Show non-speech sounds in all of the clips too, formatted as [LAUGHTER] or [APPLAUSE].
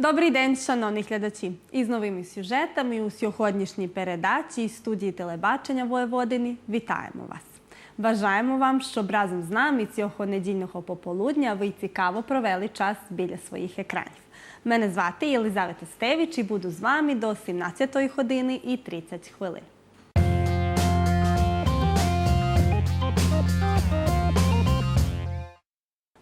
Добрий день, шановні глядачі! Із новими сюжетами у сьогоднішній передачі із студії телебачення Воєводини вітаємо вас. Бажаємо вам, щоб разом з нами цього недільного пополудня ви цікаво провели час біля своїх екранів. Мене звати Єлизавета Стевіч і буду з вами до 17 години і 30 хвилин.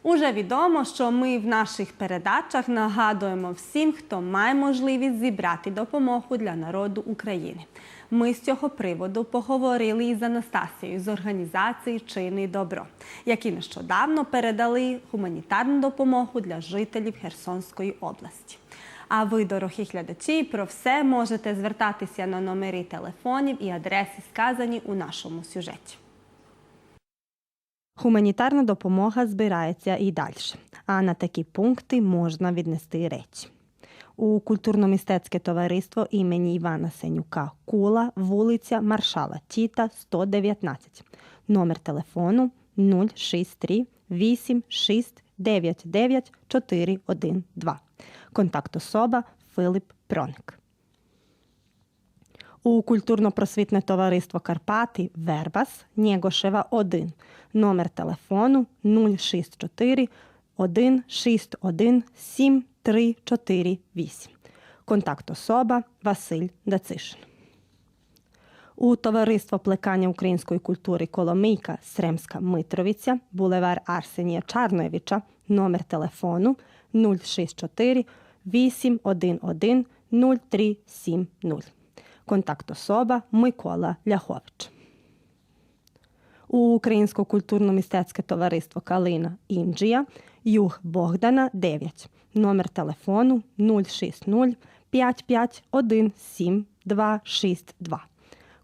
Уже відомо, що ми в наших передачах нагадуємо всім, хто має можливість зібрати допомогу для народу України. Ми з цього приводу поговорили із Анастасією з організації Чини добро, які нещодавно передали гуманітарну допомогу для жителів Херсонської області. А ви, дорогі глядачі, про все можете звертатися на номери телефонів і адреси, сказані у нашому сюжеті. Гуманітарна допомога збирається і далі, а на такі пункти можна віднести речі. У культурно-мистецьке товариство імені Івана Сенюка Кула, вулиця Маршала Тіта, 119. Номер телефону 063 8699 412. Контакт особа Филип Проник. У культурно-просвітне товариство Карпати Вербас Нєгошева 1. Номер телефону 064 161 7348. Контакт особа Василь Дацишин. У товариство плекання української культури Коломийка Сремська Митровиця, булевар Арсенія Чарноєвича, номер телефону 064 811 0370. Контакт особа Микола Ляхович. У Українсько культурно-мистецьке товариство Калина Інджія Юг Богдана 9. Номер телефону 060 551 7262.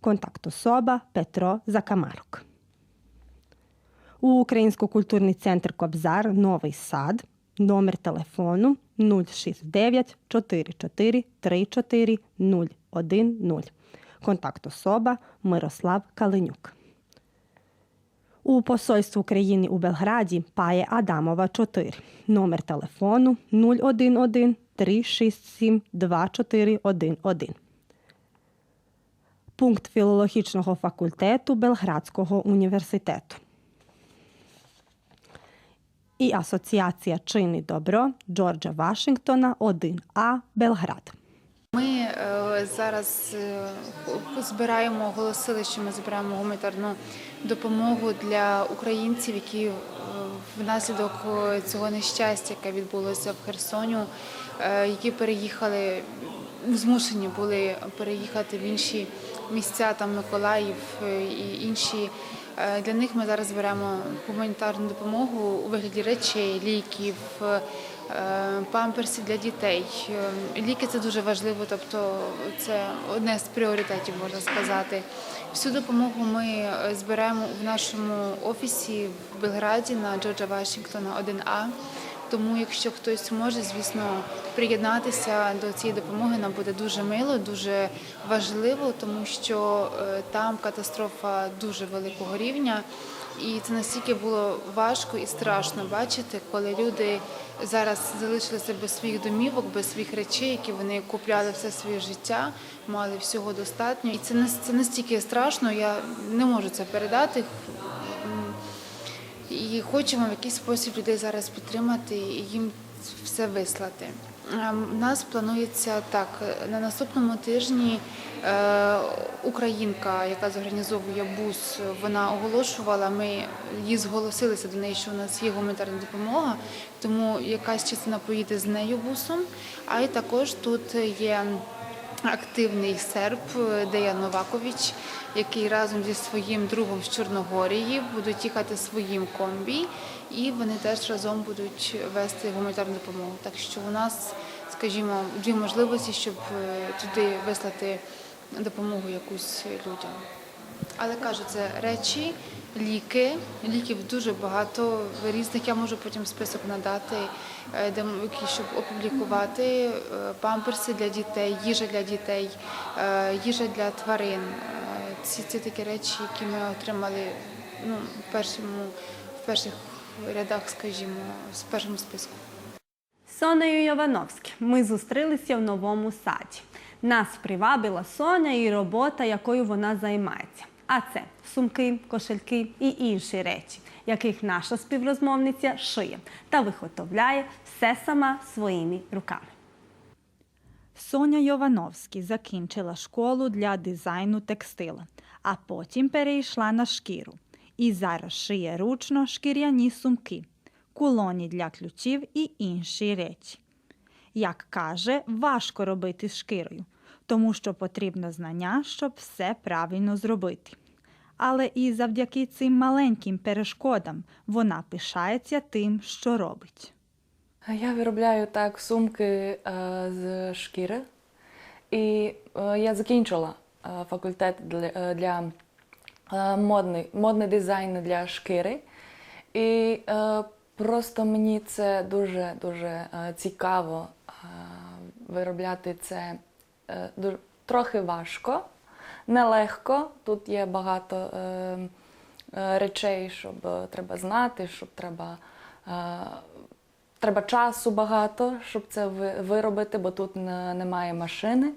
Контакт особа Петро Закамарок. У Українсько-культурний центр Кобзар Новий Сад. Номер телефону 069 44 34 010. Контакт особа Мирослав Калинюк. У Посольстві України у Белграді Пає Адамова 4. Номер телефону 011 367 2411. Пункт філологічного факультету Белградського університету. І Асоціація Чини добро Джорджа Вашингтона 1А Белград. Ми е, зараз е, збираємо, оголосили, що ми збираємо гуманітарну допомогу для українців, які е, внаслідок цього нещастя, яке відбулося в Херсоні, які переїхали, змушені були переїхати в інші місця, там Миколаїв і інші. Для них ми зараз беремо гуманітарну допомогу у вигляді речей, ліків, памперсів для дітей. Е, Ліки це дуже важливо, тобто це одне з пріоритетів, можна сказати. Всю допомогу ми е, зберемо в нашому офісі в Белграді на Джорджа Вашингтона 1А. Тому, якщо хтось може, звісно, приєднатися до цієї допомоги, нам буде дуже мило, дуже важливо, тому що е, там катастрофа дуже великого рівня. І це настільки було важко і страшно бачити, коли люди зараз залишилися без своїх домівок, без своїх речей, які вони купляли все своє життя, мали всього достатньо. І це це настільки страшно, я не можу це передати. І хочемо в якийсь спосіб людей зараз підтримати і їм все вислати. Е, У нас планується так на наступному тижні. е, Українка, яка зорганізовує бус, вона оголошувала. Ми її зголосилися до неї, що у нас є гуманітарна допомога, тому якась частина поїде з нею бусом. А й також тут є активний серб Деян Новакович, який разом зі своїм другом з Чорногорії будуть їхати своїм комбі, і вони теж разом будуть вести гуманітарну допомогу. Так що у нас, скажімо, дві можливості, щоб е, туди вислати допомогу якусь людям. Але кажу, це речі, ліки. Ліків дуже багато різних. Я можу потім список надати, е, де щоб опублікувати е, памперси для дітей, їжа для дітей, е, їжа для тварин. Ці це такі речі, які ми отримали ну, в першому в перших рядах, скажімо, в першому списку. Сонею Йовановським ми зустрілися в новому саді. Нас привабила Соня і робота, якою вона займається. А це сумки, кошельки і інші речі, яких наша співрозмовниця шиє та виготовляє все сама своїми руками. Соня Йовановський закінчила школу для дизайну текстила, а потім перейшла на шкіру. І зараз шиє ручно шкіряні сумки, кулоні для ключів і інші речі. Як каже, важко робити з шкірою, тому що потрібно знання, щоб все правильно зробити. Але і завдяки цим маленьким перешкодам вона пишається тим, що робить. Я виробляю так сумки е, з шкіри. І е, я закінчила е, факультет для, для модний, модний дизайн для шкіри. І просто мені це дуже дуже цікаво виробляти це трохи важко, нелегко. Тут є багато е, е, речей, щоб е, треба знати, щоб треба. е, Треба часу багато, щоб це виробити, бо тут немає машини.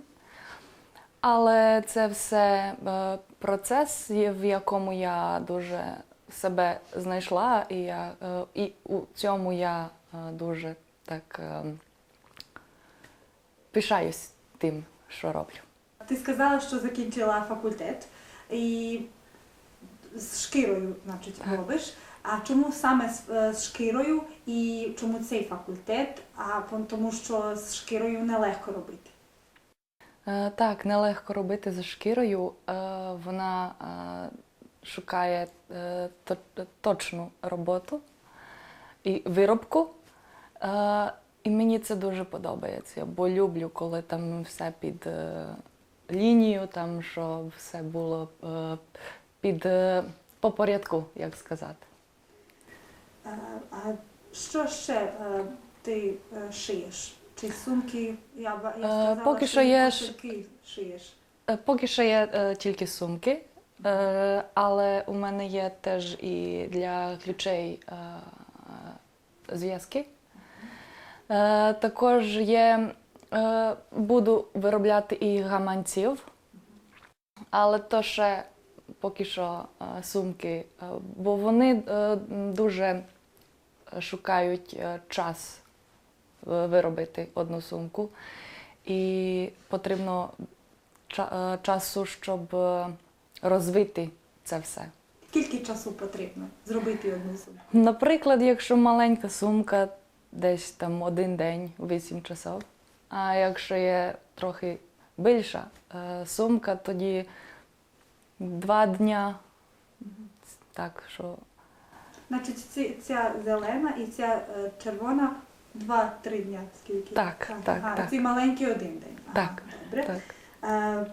Але це все е, процес, в якому я дуже себе знайшла, і, я, е, і у цьому я е, дуже так е, пишаюсь тим, що роблю. Ти сказала, що закінчила факультет і з шкірою, значить, робиш. А чому саме з, е, з шкірою і чому цей факультет? А тому що з шкірою нелегко робити. Е, Так, нелегко робити за шкірою. Е, Вона шукає точну роботу і виробку. І мені це дуже подобається, бо люблю, коли там все під е, лінію, там щоб все було е, під е, по порядку, як сказати. Е, А що ще ти шиєш? Чи сумки? Я, я сказала, поки що ж- шиєш. Поки що є е, тільки сумки, е, але у мене є теж і для ключей зв'язки. Е, також є, е, буду виробляти і гаманців, але то ще поки що е, сумки, бо вони дуже шукають час виробити одну сумку. І потрібно ча- часу, щоб розвити це все. Скільки часу потрібно зробити одну сумку? Наприклад, якщо маленька сумка, десь там один день, 8 часов. А якщо є трохи більша е, сумка, тоді два дня. Так що Значить, ці, ця зелена і ця е, червона два-три дня. Скільки? Так, так, ага, так. Ці маленькі один день. Ага, Так, Добре. так. Е,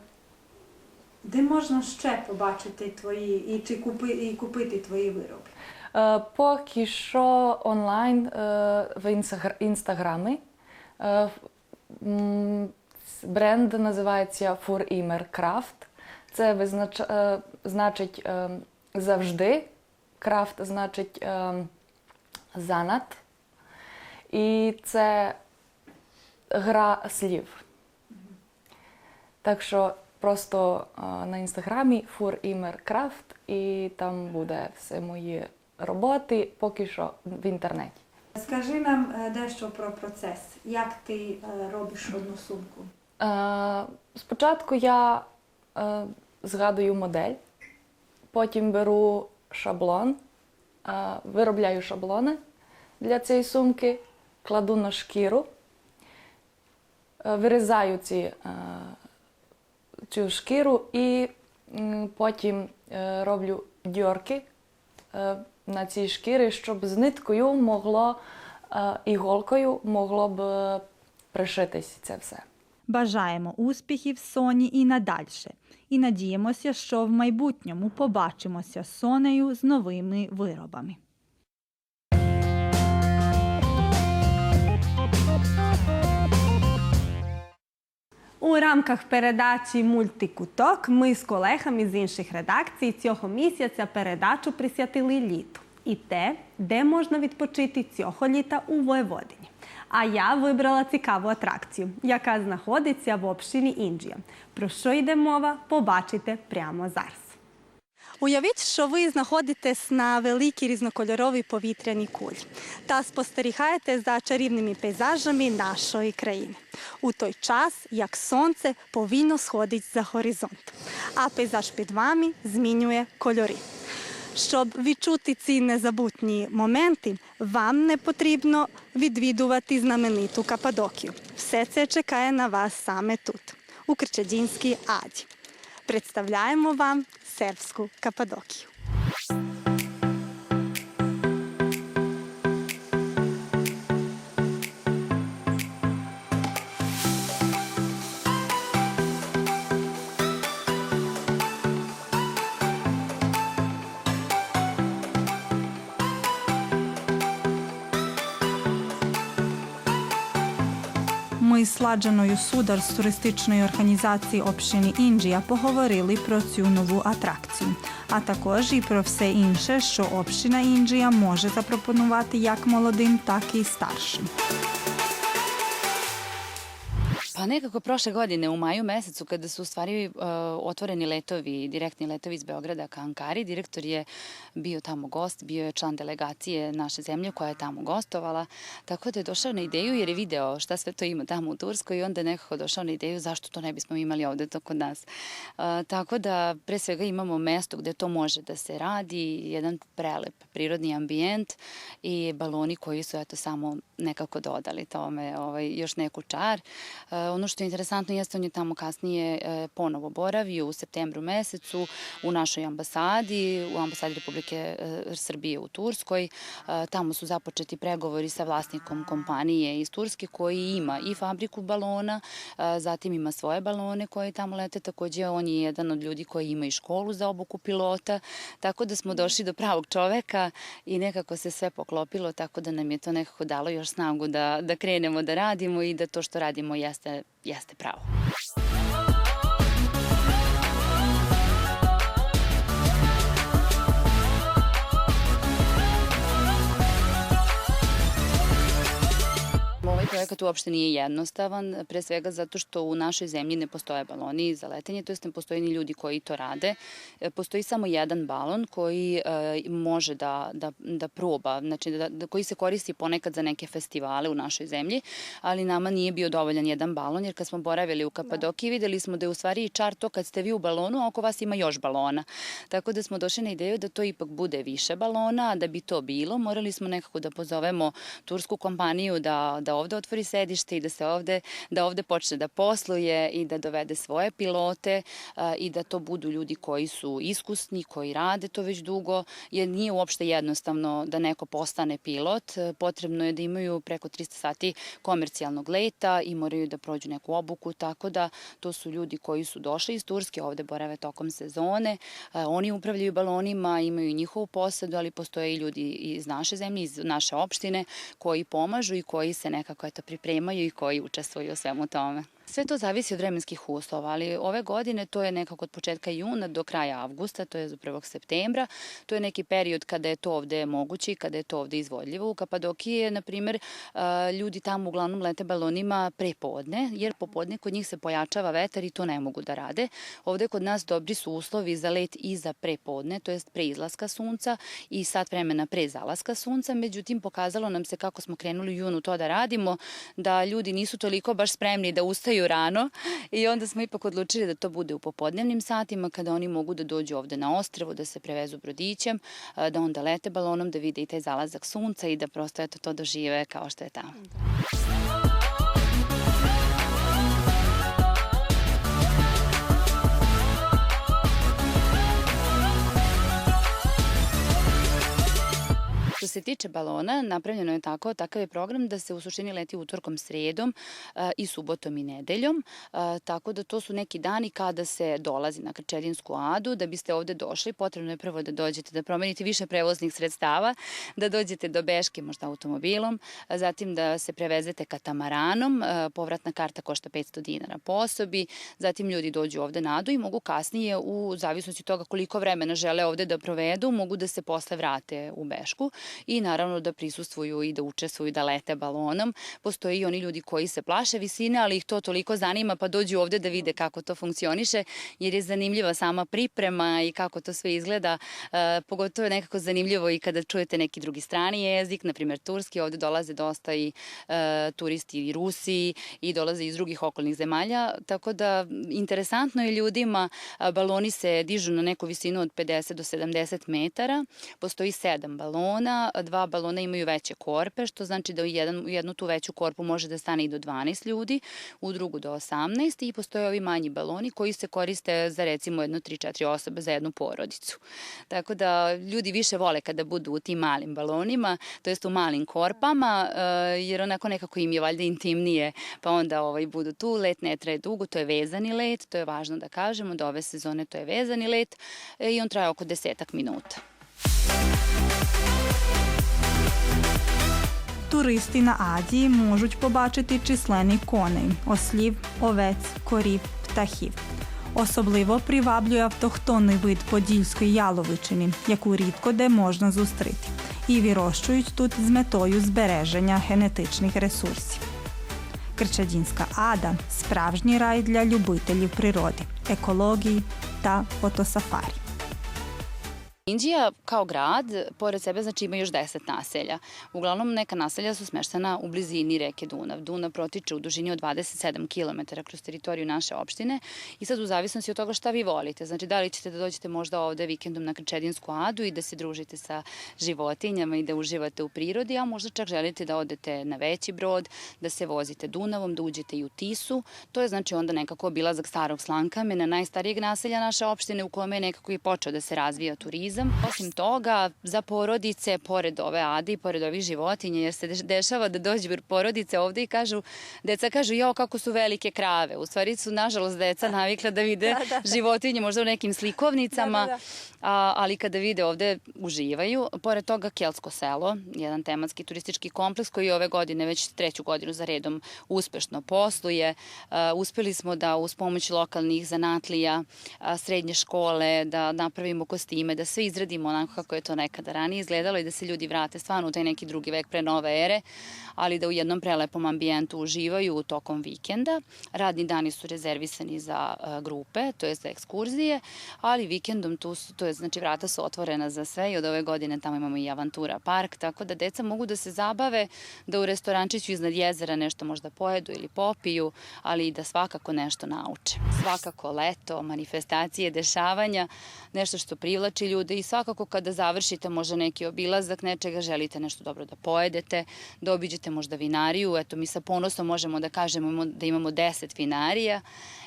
Де можна ще побачити твої і чи купи, і купити твої вироби? Е, Поки що онлайн е, в інстагр- інстаграмі. Е, Бренд називається For Immer Craft. Це визнач... значить завжди. Крафт значить занад. І це гра слів. Так що просто на інстаграмі For Immer Craft, і там буде все мої роботи поки що в інтернеті. Скажи нам е, дещо про процес. Як ти е, робиш одну сумку? Е, спочатку я згадую модель, потім беру шаблон, виробляю шаблони для цієї сумки, кладу на шкіру, вирізаю ці, цю шкіру і потім роблю дьорки на цій шкірі, щоб з ниткою могло е, іголкою могло б пришитись це все. Бажаємо успіхів Соні і надальше. І надіємося, що в майбутньому побачимося з Сонею з новими виробами. У рамках передачі Мультикуток ми з колегами з інших редакцій цього місяця передачу присвятили літу і те, де можна відпочити цього літа у Воєводині. А я вибрала цікаву атракцію, яка знаходиться в общині Інджія. Про що йде мова, побачите прямо зараз. Уявіть, що ви знаходитесь на великій різнокольоровій повітряній кулі та спостерігаєте за чарівними пейзажами нашої країни у той час, як сонце повільно сходить за горизонт, а пейзаж під вами змінює кольори. Щоб відчути ці незабутні моменти, вам не потрібно відвідувати знамениту Кападокію. Все це чекає на вас саме тут, у Кричадінській Аді. Представляємо вам сербську Кападокію. Ми з Судар з туристичної організації общини Інджія поговорили про цю нову атракцію, а також і про все інше, що община Інджія може запропонувати як молодим, так і старшим. Pa nekako prošle godine u maju mesecu kada su u stvari uh, otvoreni letovi, direktni letovi iz Beograda ka Ankari, direktor je bio tamo gost, bio je član delegacije naše zemlje koja je tamo gostovala, tako da je došao na ideju jer je video šta sve to ima tamo u Turskoj i onda je nekako došao na ideju zašto to ne bismo imali ovde to kod nas. Uh, tako da pre svega imamo mesto gde to može da se radi, jedan prelep prirodni ambijent i baloni koji su eto samo nekako dodali tome ovaj, još neku čar. E, ono što je interesantno jeste on je tamo kasnije e, ponovo boravio u septembru mesecu u našoj ambasadi, u ambasadi Republike e, Srbije u Turskoj. E, tamo su započeti pregovori sa vlasnikom kompanije iz Turske koji ima i fabriku balona, zatim ima svoje balone koje tamo lete. Takođe on je jedan od ljudi koji ima i školu za obuku pilota, tako da smo došli do pravog čoveka i nekako se sve poklopilo, tako da nam je to nekako dalo još snagu da, da krenemo da radimo i da to što radimo jeste, jeste pravo. Projekat uopšte nije jednostavan, pre svega zato što u našoj zemlji ne postoje baloni za letenje, to jest ne postoje ni ljudi koji to rade. E, Postoji samo jedan balon koji e, može da, da, da proba, znači da, da, koji se koristi ponekad za neke festivale u našoj zemlji, ali nama nije bio dovoljan jedan balon, jer kad smo boravili u Kapadokiji videli smo da je u stvari i čar to kad ste vi u balonu, a oko vas ima još balona. Tako da smo došli na ideju da to ipak bude više balona, a da bi to bilo, morali smo nekako da pozovemo tursku kompaniju da, da ovde otvori sedište i da se ovde, da ovde počne da posluje i da dovede svoje pilote a, i da to budu ljudi koji su iskusni, koji rade to već dugo, jer nije uopšte jednostavno da neko postane pilot. E, Potrebno je da imaju preko 300 sati komercijalnog leta i moraju da prođu neku obuku, tako da to su ljudi koji su došli iz Turske, ovde borave tokom sezone. E, Oni upravljaju balonima, imaju njihovu posadu, ali postoje i ljudi iz naše zemlje, iz naše opštine koji pomažu i koji se nekako eto, pripremaju i koji učestvuju u svemu tome. Sve to zavisi od vremenskih uslova, ali ove godine to je nekako od početka juna do kraja avgusta, to je do 1. septembra. To je neki period kada je to ovde moguće i kada je to ovde izvodljivo. U Kapadokiji je, na primer, ljudi tamo uglavnom lete balonima prepodne, jer popodne kod njih se pojačava vetar i to ne mogu da rade. Ovde kod nas dobri su uslovi za let i za prepodne, to jest pre izlaska sunca i sat vremena pre zalaska sunca. Međutim, pokazalo nam se kako smo krenuli u junu to da radimo, da ljudi nisu toliko baš spremni da ustaju rano i onda smo ipak odlučili da to bude u popodnevnim satima kada oni mogu da dođu ovde na ostrvo, da se prevezu brodićem, da onda lete balonom, da vide i taj zalazak sunca i da prosto eto to dožive kao što je tamo. Što se tiče balona, napravljeno je tako, takav je program da se u suštini leti utorkom, sredom i subotom i nedeljom, tako da to su neki dani kada se dolazi na Krčeljinsku adu, da biste ovde došli, potrebno je prvo da dođete, da promenite više prevoznih sredstava, da dođete do Beške možda automobilom, zatim da se prevezete katamaranom, povratna karta košta 500 dinara po osobi, zatim ljudi dođu ovde na adu i mogu kasnije, u zavisnosti toga koliko vremena žele ovde da provedu, mogu da se posle vrate u Bešku i naravno da prisustvuju i da učestvuju da lete balonom. Postoje i oni ljudi koji se plaše visine, ali ih to toliko zanima pa dođu ovde da vide kako to funkcioniše, jer je zanimljiva sama priprema i kako to sve izgleda. E, pogotovo je nekako zanimljivo i kada čujete neki drugi strani jezik, na primjer turski, ovde dolaze dosta i e, turisti i Rusi i dolaze iz drugih okolnih zemalja, tako da interesantno je ljudima, baloni se dižu na neku visinu od 50 do 70 metara, postoji sedam balona, dva balona imaju veće korpe, što znači da u, jedan, u jednu tu veću korpu može da stane i do 12 ljudi, u drugu do 18 i postoje ovi manji baloni koji se koriste za recimo jedno 3-4 osobe za jednu porodicu. Tako da ljudi više vole kada budu u tim malim balonima, to jest u malim korpama, e, jer onako nekako im je valjda intimnije, pa onda ovaj, budu tu. Let ne traje dugo, to je vezani let, to je važno da kažemo, da ove sezone to je vezani let e, i on traje oko desetak minuta. Туристи на Азії можуть побачити численні коней, ослів, овець, корів, птахів. Особливо приваблює автохтонний вид подільської яловичини, яку рідко де можна зустріти, і вирощують тут з метою збереження генетичних ресурсів. Кричадінська ада справжній рай для любителів природи, екології та фотосафарі. Indija kao grad, pored sebe, znači ima još 10 naselja. Uglavnom neka naselja su smeštena u blizini reke Dunav. Dunav protiče u dužini od 27 km kroz teritoriju naše opštine i sad u zavisnosti od toga šta vi volite. Znači da li ćete da dođete možda ovde vikendom na Krčedinsku adu i da se družite sa životinjama i da uživate u prirodi, a možda čak želite da odete na veći brod, da se vozite Dunavom, da uđete i u Tisu. To je znači onda nekako obilazak starog slankamena, najstarijeg naselja naše opštine u kome je nekako i počeo da se razvija turizam. Osim toga, za porodice, pored ove ade i pored ovih životinja, jer se deš- dešava da dođu porodice ovde i kažu, deca kažu, jo, kako su velike krave. U stvari su, nažalost, deca navikla da vide [LAUGHS] životinje možda u nekim slikovnicama, a, ali kada vide ovde uživaju. Pored toga Kelsko selo, jedan tematski turistički kompleks koji ove godine već treću godinu za redom uspešno posluje. A, uspeli smo da uz pomoć lokalnih zanatlija, a, srednje škole, da napravimo kostime, da sve izradimo onako kako je to nekada ranije izgledalo i da se ljudi vrate stvarno u taj neki drugi vek pre nove ere, ali da u jednom prelepom ambijentu uživaju tokom vikenda. Radni dani su rezervisani za a, grupe, to je za ekskurzije, ali vikendom tu su, to je znači vrata su otvorena za sve i od ove godine tamo imamo i Avantura park, tako da deca mogu da se zabave, da u restorančiću iznad jezera nešto možda pojedu ili popiju, ali i da svakako nešto nauče. Svakako leto, manifestacije, dešavanja, nešto što privlači ljude i svakako kada završite možda neki obilazak nečega, želite nešto dobro da pojedete, da obiđete možda vinariju, eto mi sa ponosom možemo da kažemo da imamo 10 vinarija.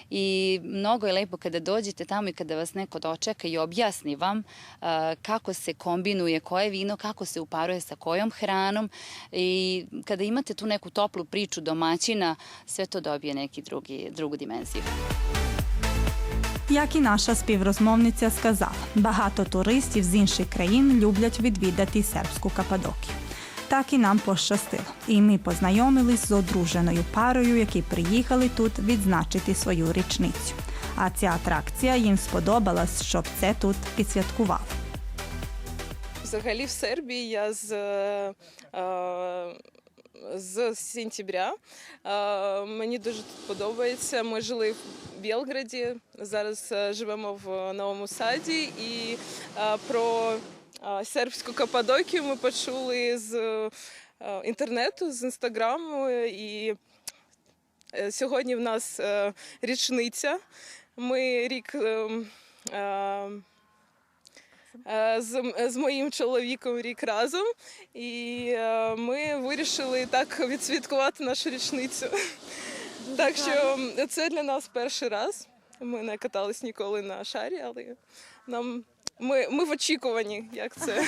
I mnogo je lepo kada dođete tamo i kada vas neko dočeka i objasni vam a, kako se kombinuje koje vino, kako se uparuje sa kojom hranom. I kada imate tu neku toplu priču domaćina, sve to dobije neki drugi, drugu dimenziju. Як і наша співрозмовниця сказала, багато туристів з інших країн люблять відвідати сербську Кападокію. Так і нам пощастило. І ми познайомились з одруженою парою, які приїхали тут відзначити свою річницю. А ця атракція їм сподобалась, щоб це тут підсвяткували. Взагалі в Сербії я з, е, е, з сентября. Е, Мені дуже тут подобається. Ми жили в Білграді, зараз е, живемо в Новому Саді. І е, про е, сербську Каппадокію ми почули з е, інтернету, з інстаграму. І е, сьогодні в нас е, річниця. Ми рік. Е, з, з моїм чоловіком рік разом, і е, ми вирішили так відсвяткувати нашу річницю. Так що це для нас перший раз. Ми не катались ніколи на шарі, але нам ми, ми в очікуванні, як це.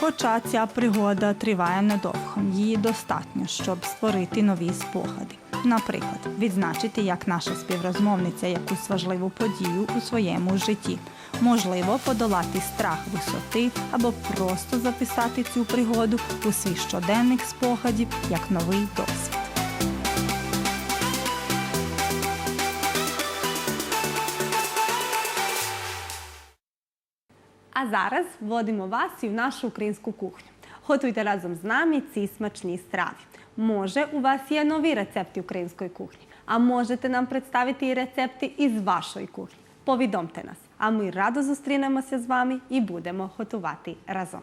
Хоча ця пригода триває недовго, її достатньо, щоб створити нові спогади. Наприклад, відзначити, як наша співрозмовниця якусь важливу подію у своєму житті, можливо, подолати страх висоти або просто записати цю пригоду у свій щоденник спогадів як новий досвід. А зараз вводимо вас і в нашу українську кухню. Готуйте разом з нами ці смачні страви. Може, у вас є нові рецепти української кухні, а можете нам представити і рецепти із вашої кухні. Повідомте нас, а ми радо зустрінемося з вами і будемо готувати разом.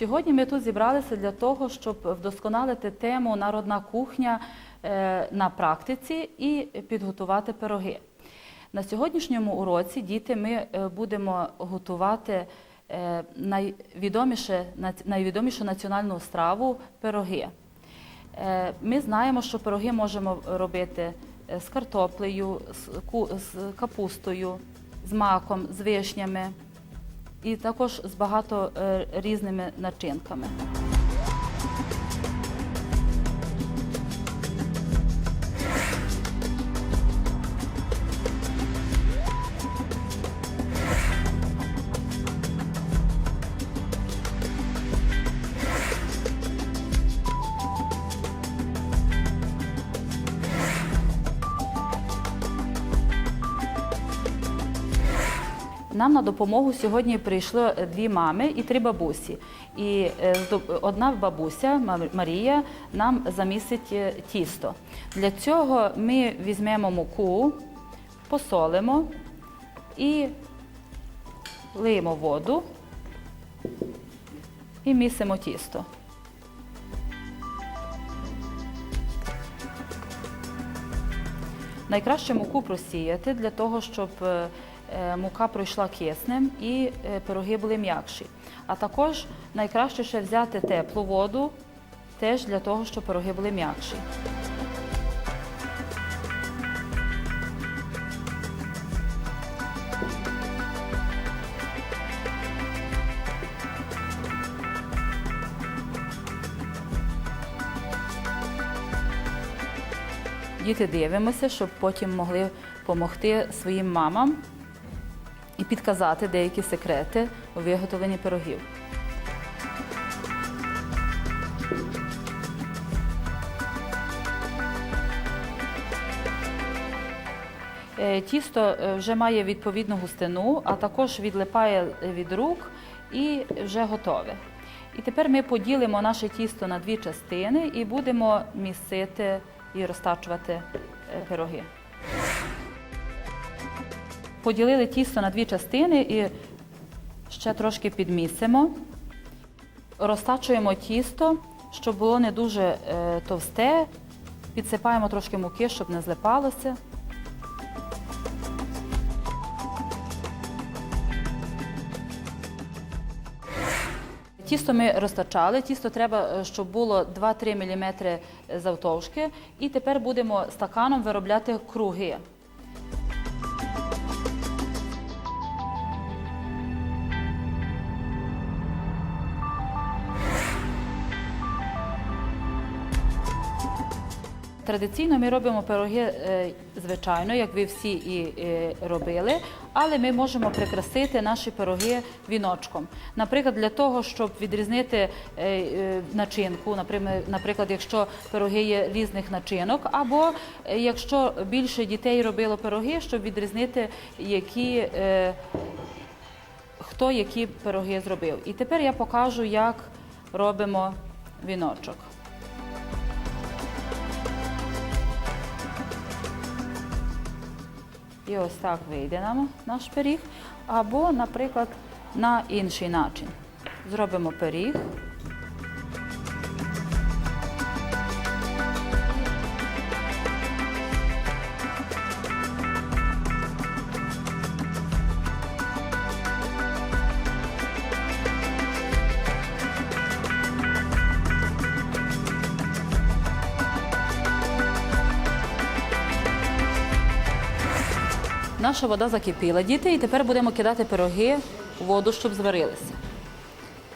Сьогодні ми тут зібралися для того, щоб вдосконалити тему народна кухня е, на практиці і підготувати пироги. На сьогоднішньому уроці діти ми е, будемо готувати е, найвідоміше, найвідомішу національну страву пироги. Ми знаємо, що пироги можемо робити з картоплею, з капустою, з маком, з вишнями і також з багато е, різними начинками. Допомогу сьогодні прийшло е, дві мами і три бабусі. І е, одна бабуся Марія нам замісить е, тісто. Для цього ми візьмемо муку, посолимо і лиємо воду і місимо тісто. Найкраще муку просіяти для того, щоб мука пройшла киснем і е, пироги були м'якші. А також найкраще ще взяти теплу воду, теж для того, щоб пироги були м'якші. Діти дивимося, щоб потім могли допомогти своїм мамам і підказати деякі секрети у виготовленні пирогів. Е, Тісто е, вже має відповідну густину, а також відлипає від рук і вже готове. І тепер ми поділимо наше тісто на дві частини і будемо місити і розтачувати е, пироги. Поділили тісто на дві частини і ще трошки підмісимо. Розтачуємо тісто, щоб було не дуже е, товсте. Підсипаємо трошки муки, щоб не злипалося. Тісто ми розтачали. Тісто треба, е, щоб було 2-3 мм завтовшки. І тепер будемо стаканом виробляти круги. Традиційно ми робимо пироги е, звичайно, як ви всі і е, робили, але ми можемо прикрасити наші пироги віночком. Наприклад, для того, щоб відрізнити е, начинку, наприклад, якщо пироги є різних начинок, або якщо більше дітей робило пироги, щоб відрізнити, які. Хто які пироги зробив. І тепер я покажу, як робимо віночок. І ось так вийде нам наш пиріг. Або, наприклад, на інший начин. Зробимо пиріг. наша вода закипіла, діти, і тепер будемо кидати пироги у воду, щоб зварилися.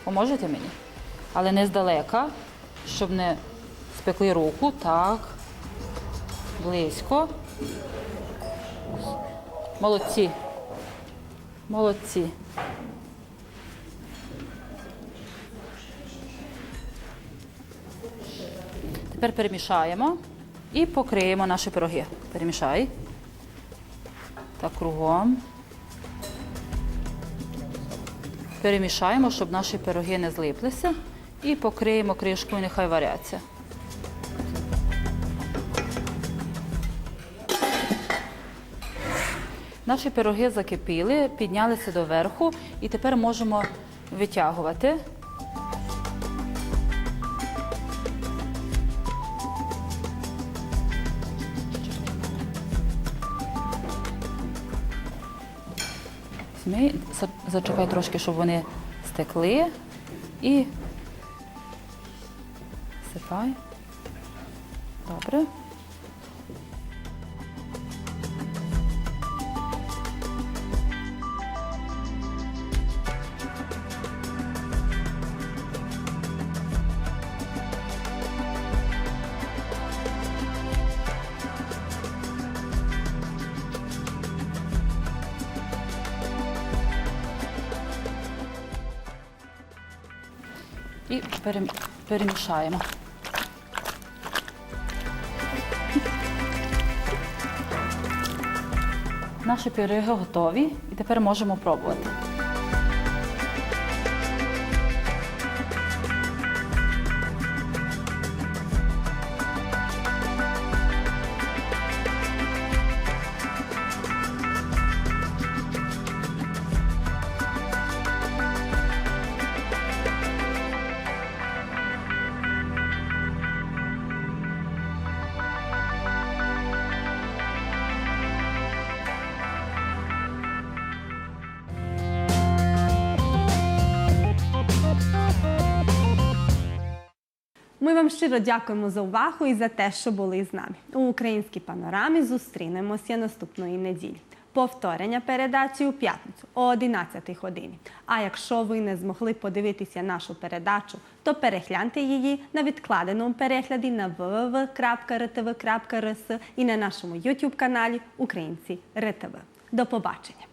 Поможете мені? Але не здалека, щоб не спекли руку. Так. Близько. Молодці. Молодці. Тепер перемішаємо і покриємо наші пироги. Перемішай. Так кругом. Перемішаємо, щоб наші пироги не злиплися. І покриємо кришкою, нехай варяться. Наші пироги закипіли, піднялися доверху і тепер можемо витягувати. Візьми, за- зачекай трошки, щоб вони стекли і сипай. Добре. Перем- перемішаємо. Наші пироги готові і тепер можемо пробувати. Ми вам щиро дякуємо за увагу і за те, що були з нами. У українській панорамі зустрінемося наступної неділі. Повторення передачі у п'ятницю о 11 годині. А якщо ви не змогли подивитися нашу передачу, то перегляньте її на відкладеному перегляді на www.rtv.rs і на нашому YouTube каналі Українці РТВ. До побачення!